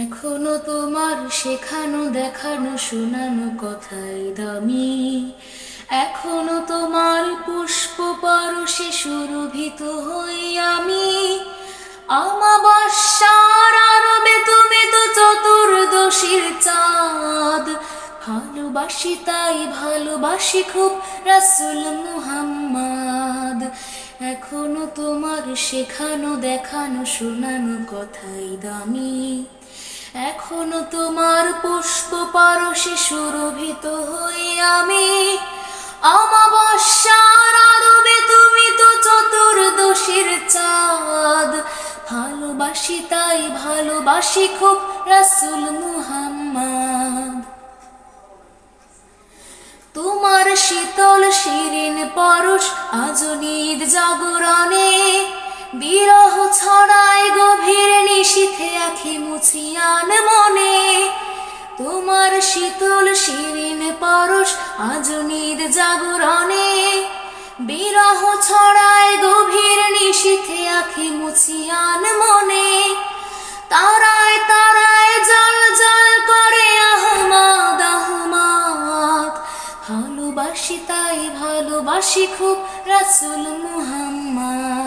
এখনও তোমার শেখানো, দেখানো, শোনানো কথাই দামি। এখনও তোমার পুষ্প পরশে সুরভিত হই আমি। আমাবস্যার আরবে তুমি তো চতুর্দশীর চাঁদ। ভালোবাসি তাই ভালোবাসি খুব রাসুল মুহাম্মদ। এখনও তোমার শেখানো, দেখানো, শোনানো কথাই দামি। এখনও তোমার পুষ্প পারসে সুরভিত হই আমি। অমাবস্যার আরবে তুমি তো চতুর্দশীর চাঁদ। ভালোবাসি তাই ভালোবাসি খুব রাসুল মুহাম্মদ। তোমার শীতল শিরিন পরশ আজনিদ জাগরণে বিরহ ছড়ায় গভীর নিশীথে আখি মুছিয়ান মনে। তোমার শীতল শিরিন পরশ আজনিদ জাগরণে। বিরহ ছড়ায় গভীর নিশীথে আখি মুছিয়ান মনে। তারায় তারায় জল জল করে আহমাদ আহমাদ। ভালোবাসি তাই ভালোবাসি খুব রাসুল মুহাম্মদ।